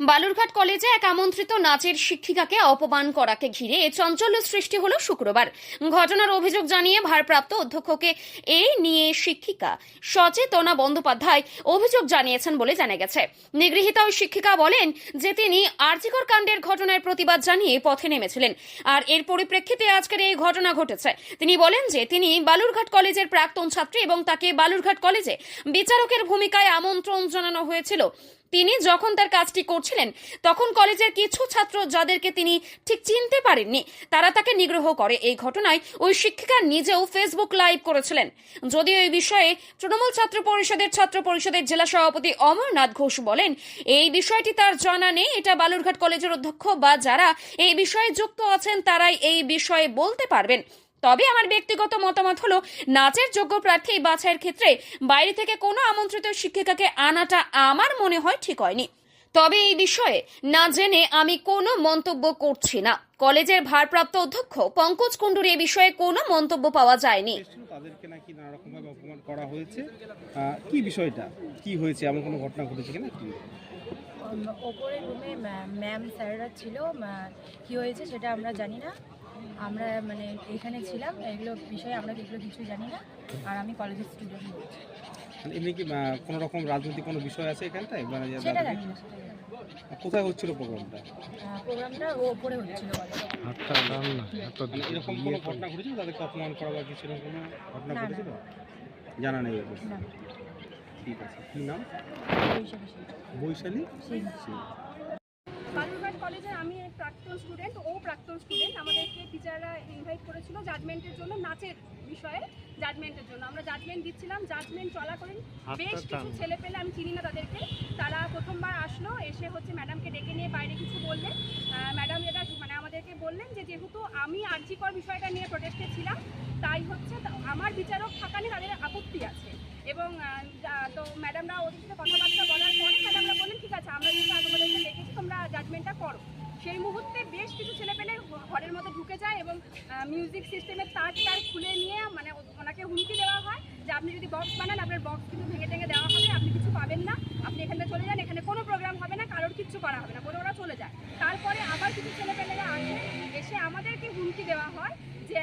বালুরঘাট কলেজে এক আমন্ত্রিত নাচের শিক্ষিকাকে অপমান করাকে ঘিরে চঞ্চল্য সৃষ্টি হলো শুক্রবার। ঘটনার অভিযোগ জানিয়ে ভারপ্রাপ্ত অধ্যক্ষকে এই নিয়ে শিক্ষিকা সচেতনা বন্দ্যোপাধ্যায় অভিযোগ জানিয়েছেন বলে জানা গেছে। নিগৃহীতা ওই শিক্ষিকা বলেন যে তিনি আর্জিকর কাণ্ডের ঘটনার প্রতিবাদ জানিয়ে পথে নেমেছিলেন। আর এর পরিপ্রেক্ষিতে আজকের এই ঘটনা ঘটেছে। তিনি বলেন যে তিনি বালুরঘাট কলেজের প্রাক্তন ছাত্রী এবং তাকে বালুরঘাট কলেজে বিচারকের ভূমিকায় আমন্ত্রণ জানানো হয়েছিল। তিনি যখন তার কাজটি করছিলেন, তখন কলেজের কিছু ছাত্র যাদেরকে তিনি ঠিক চিনতে পারেননি, তারা তাকে নিগ্রহ করে। এই ঘটনায় ওই শিক্ষিকা নিজেও ফেসবুক লাইভ করেছিলেন। যদিও এই বিষয়ে তৃণমূল ছাত্র পরিষদের ছাত্র পরিষদের জেলা সভাপতি অমরনাথ ঘোষ বলেন, এই বিষয়টি তার জানা নেই। এটা বালুরঘাট কলেজের অধ্যক্ষ বা যারা এই বিষয়ে যুক্ত আছেন, তারাই এই বিষয়ে বলতে পারবেন। তবে আমার ব্যক্তিগত মতামত হলো নাচের যোগ্য প্রার্থী বাছাইয়ের ক্ষেত্রে বাইরে থেকে কোনো আমন্ত্রিত শিক্ষিকাকে আনাটা আমার মনে হয় ঠিক হয়নি। তবে এই বিষয়ে না জেনে আমি কোনো মন্তব্য করছি না। কলেজের ভারপ্রাপ্ত অধ্যক্ষ পঙ্কজ কুণ্ডুর এ বিষয়ে কোনো মন্তব্য পাওয়া যায়নি। তাদেরকে নাকি নানা রকম ভাবে অপমান করা হয়েছে। কি বিষয়টা? কি হয়েছে? এমন কোনো ঘটনা ঘটেছে কিনা? কি? উম, রুমে ম্যাম স্যাররা ছিল কি হয়েছে সেটা আমরা জানি না। আমরা মানে এখানে ছিলাম এগুলো বিষয়ে আমরা এগুলো কিছু জানি না আর আমি কলেজের স্টুডেন্ট বলছি মানে এমনি কি কোনো রকম রাজনৈতিক কোনো বিষয় আছে এখানটায়? মানে সেটা জানি না না। কোথায় হচ্ছিল প্রোগ্রামটা? প্রোগ্রামটা ও ওপরে হচ্ছিল কলেজে। মানে এরকম কোনো ঘটনা ঘটেছিল? তাদেরকে অপমান করা বা কিছু এরকম কোনো ঘটনা না, না। ঘটেছিল? জানা নেই ঠিক আছে। কি নাম। বৈশালী। বালুরঘাট কলেজের আমি প্রাক্তন স্টুডেন্ট ও প্রাক্তন স্টুডেন্ট আমাদেরকে টিচাররা ইনভাইট করেছিল জাজমেন্টের জন্য নাচের বিষয়ে জাজমেন্টের জন্য। আমরা জাজমেন্ট দিচ্ছিলাম জাজমেন্ট চলাকালীন বেশ কিছু ছেলে পেলে আমি চিনি না তাদেরকে। তারা প্রথমবার আসলো এসে হচ্ছে ম্যাডামকে ডেকে নিয়ে বাইরে কিছু বললেন ম্যাডাম যেটা মানে আমাদেরকে বললেন যে যেহেতু আমি আর্জিকর বিষয়টা নিয়ে প্রোটেস্টে ছিলাম তাই হচ্ছে আমার বিচারক থাকা নিয়ে তাদের আপত্তি আছে। এবং তো ম্যাডামরা ওদের সাথে কথাবার্তা বলার পরে ম্যাডামরা বললেন ঠিক আছে আমরা যেহেতু তোমাদেরকে দেখেছি তোমরা জাজমেন্টটা করো। সেই মুহূর্তে বেশ কিছু ছেলেপেলে ঘরের মধ্যে মিউজিক সিস্টেমের তার টার খুলে নিয়ে মানে ওনাকে হুমকি দেওয়া হয় যে আপনি যদি বক্স বানান, আপনার বক্স কিন্তু ভেঙে টেঙে দেওয়া হবে, আপনি কিছু পাবেন না। আপনি এখান চলে যান, এখানে কোনো প্রোগ্রাম হবে না, কারোর কিচ্ছু করা হবে না, বলে ওরা চলে যায়। তারপরে আবার কিছু ছেলেপেলেরা আসে, এসে আমাদেরকে হুমকি দেওয়া হয় যে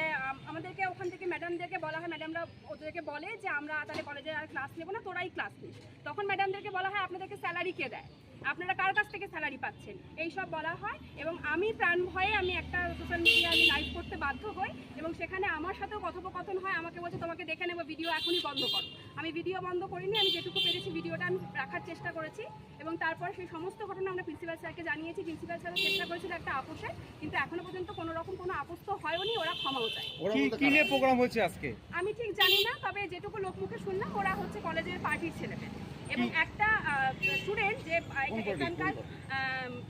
আমাদেরকে ওখান থেকে ম্যাডামদেরকে বলা হয় ম্যাডামরা ওদেরকে বলে যে, আমরা তাহলে কলেজে আর ক্লাস নেব না, তোরাই ক্লাস নিস। তখন ম্যাডামদেরকে বলা হয়, আপনাদেরকে স্যালারি কে দেয়? আপনারা কার কাছ থেকে স্যালারি পাচ্ছেন। এই সব বলা হয় এবং আমি প্রাণ ভয়ে আমি একটা সোশ্যাল মিডিয়া আমি লাইভ করতে বাধ্য হই এবং সেখানে আমার সাথেও কথোপকথন হয় আমাকে বলছে তোমাকে দেখে নেব ভিডিও এখনই বন্ধ করো। আমি ভিডিও বন্ধ করিনি আমি যেটুকু পেরেছি ভিডিওটা আমি রাখার চেষ্টা করেছি এবং তারপর সেই সমস্ত ঘটনা আমরা প্রিন্সিপাল স্যারকে জানিয়েছি। প্রিন্সিপাল স্যারও চেষ্টা করেছিল একটা আপোষে কিন্তু এখনও পর্যন্ত কোনো রকম কোনো আপোষ তো হয়নি ওরা ক্ষমাও চায়। কি কি নিয়ে প্রোগ্রাম হয়েছে আজকে? আমি ঠিক জানি না তবে যেটুকু লোকমুখে শুনলাম ওরা হচ্ছে কলেজের পার্টির ছেলেমেয়ে। এবং একটা এখানকার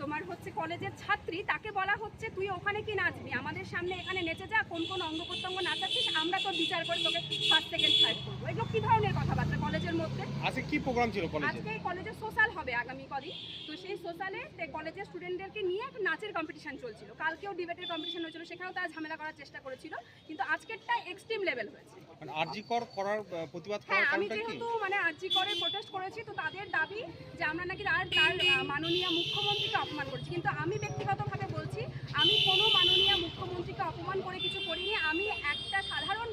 তোমার হচ্ছে কলেজের ছাত্রী তাকে বলা হচ্ছে তুই ওখানে কি নাচবি? আমাদের সামনে এখানে নেচে যা কোন কোন অঙ্গ প্রত্যঙ্গ নাচাচ্ছিস আমরা তো বিচার করে তোকে ফার্স্ট সেকেন্ড থার্ড করব। এগুলো কি ধরনের কথাবার্তা কলেজের মধ্যে? আজকে কি প্রোগ্রাম ছিল কলেজে? আজকে কলেজে সোশ্যাল হবে আগামী কদিন। তো সেই সোশ্যালে কলেজের স্টুডেন্টদেরকে নিয়ে একটা নাচের কম্পিটিশন চলছিল। কালকেও ডিবেটের কম্পিটিশন হয়েছিল সেখানেও তারা ঝামেলা করার চেষ্টা করেছিল। কিন্তু আজকেরটা এক্সট্রিম লেভেল হয়েছে। মানে আরজি কর করার প্রতিবাদ হ্যাঁ করার আমি কারণটা কি? যেহেতু মানে আর্জি করে প্রোটেস্ট করেছি তো তাদের দাবি যে আমরা নাকি তার তার মাননীয় মুখ্যমন্ত্রীকে অপমান করছি। কিন্তু আমি ব্যক্তিগতভাবে বলছি আমি কোনো মাননীয় মুখ্যমন্ত্রীকে অপমান করে কিছু করিনি। আমি একটা সাধারণ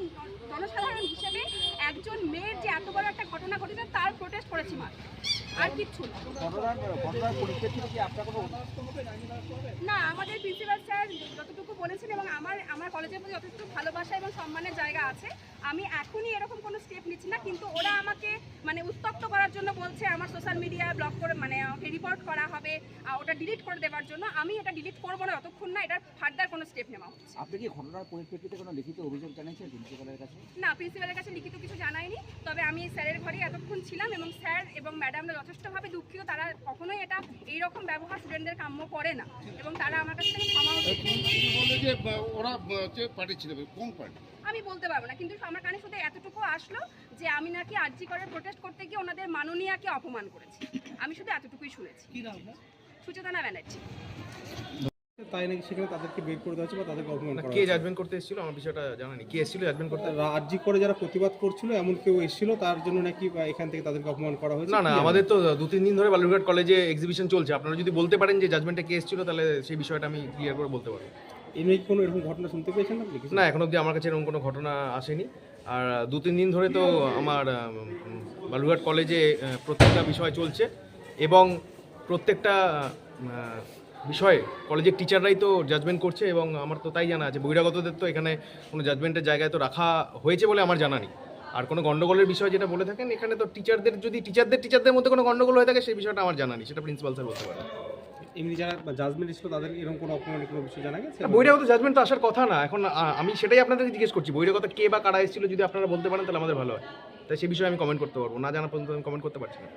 জনসাধারণ হিসেবে একজন মেয়ের যে এত বড় একটা ঘটনা ঘটেছে তার প্রোটেস্ট করেছি মাত্র। আর কিচ্ছু না। আমাদের প্রিন্সিপাল স্যার যতটুকু বলেছেন এবং আমার আমার কলেজের প্রতি যথেষ্ট ভালোবাসা এবং সম্মানের জায়গা আছে। আমি এখনই এরকম কোনো স্টেপ নিচ্ছি না কিন্তু ওরা আমাকে মানে উত্তপ্ত করার জন্য বলছে আমার সোশ্যাল মিডিয়া ব্লক করে মানে আমাকে রিপোর্ট করা হবে ওটা ডিলিট করে দেওয়ার জন্য। আমি এটা ডিলিট করব না যতক্ষণ না এটার ফার্দার কোনো স্টেপ নেওয়া হচ্ছে। আপনি কি ঘটনার পরিপ্রেক্ষিতে কোনো লিখিত অভিযোগ জানিয়েছেন প্রিন্সিপালের কাছে? না প্রিন্সিপালের কাছে লিখিত কিছু জানায়নি তবে আমি স্যারের ঘরেই এতক্ষণ ছিলাম এবং স্যার এবং ম্যাডামরা যথেষ্টভাবে দুঃখিত। তারা কখনোই এটা এই রকম ব্যবহার স্টুডেন্টদের কাম্য করে না। এবং তারা আমার কাছ থেকে বলল যে ওরা যে পার্টি ছিল কোন পার্টি আমি বলতে পারব না কিন্তু আমার কানে শুধু এতটুকু আসলো যে আমি নাকি আর্জি করে প্রোটেস্ট করতে গিয়ে ওনাদের মাননীয়াকে অপমান করেছি। আমি শুধু এতটুকুই শুনেছি। সুচেতনা ব্যানার্জি। তাই নাকি সেখানে তাদেরকে বের করে দেওয়া হচ্ছে বা তাদেরকে অপমান করা কে। জাজমেন্ট করতে এসেছিল? আমার বিষয়টা জানা নেই। কে এসেছিল জাজমেন্ট করতে? রাজ্যি করে যারা প্রতিবাদ করছিল এমন কেউ এসেছিল তার জন্য নাকি বা এখান থেকে তাদেরকে অপমান করা হয়েছে? না না আমাদের তো দু তিন দিন ধরে বালুরঘাট কলেজে এক্সিবিশন চলছে। আপনারা যদি বলতে পারেন যে জাজমেন্টে কে এসেছিল তাহলে সেই বিষয়টা আমি ক্লিয়ার করে বলতে পারব। কি কোনো এরকম ঘটনা শুনতে পেয়েছেন আপনি কিছু? না এখন অবধি আমার কাছে এরকম কোনো ঘটনা আসেনি। আর দু তিন দিন ধরে তো আমার উম, বালুরঘাট কলেজে আহ, প্রত্যেকটা বিষয় চলছে এবং প্রত্যেকটা আহ, বিষয়ে কলেজের টিচাররাই তো জাজমেন্ট করছে এবং আমার তো তাই জানা আছে। বহিরাগতদের তো এখানে কোনো জাজমেন্টের জায়গায় তো রাখা হয়েছে বলে আমার জানা নেই। আর কোনো গন্ডগোলের বিষয় যেটা বলে থাকেন এখানে তো টিচারদের যদি টিচারদের টিচারদের মধ্যে কোনো গন্ডগোল হয়ে থাকে সেই বিষয়টা আমার জানা নেই। সেটা প্রিন্সিপাল স্যার বলতে পারেন। এমনি যারা জাজমেন্ট এসেছিল তাদের এরকম কোনো অপমানের কোনো বিষয় জানা গেছে? বহিরাগত জাজমেন্ট তো আসার কথা না। এখন আমি সেটাই আপনাদেরকে জিজ্ঞেস করছি। বহিরাগত কে বা কারা এসেছিল যদি আপনারা বলতে পারেন তাহলে আমাদের ভালো হয়। তাই সেই বিষয়ে আমি কমেন্ট করতে পারব। না জানা পর্যন্ত আমি কমেন্ট করতে পারছি না।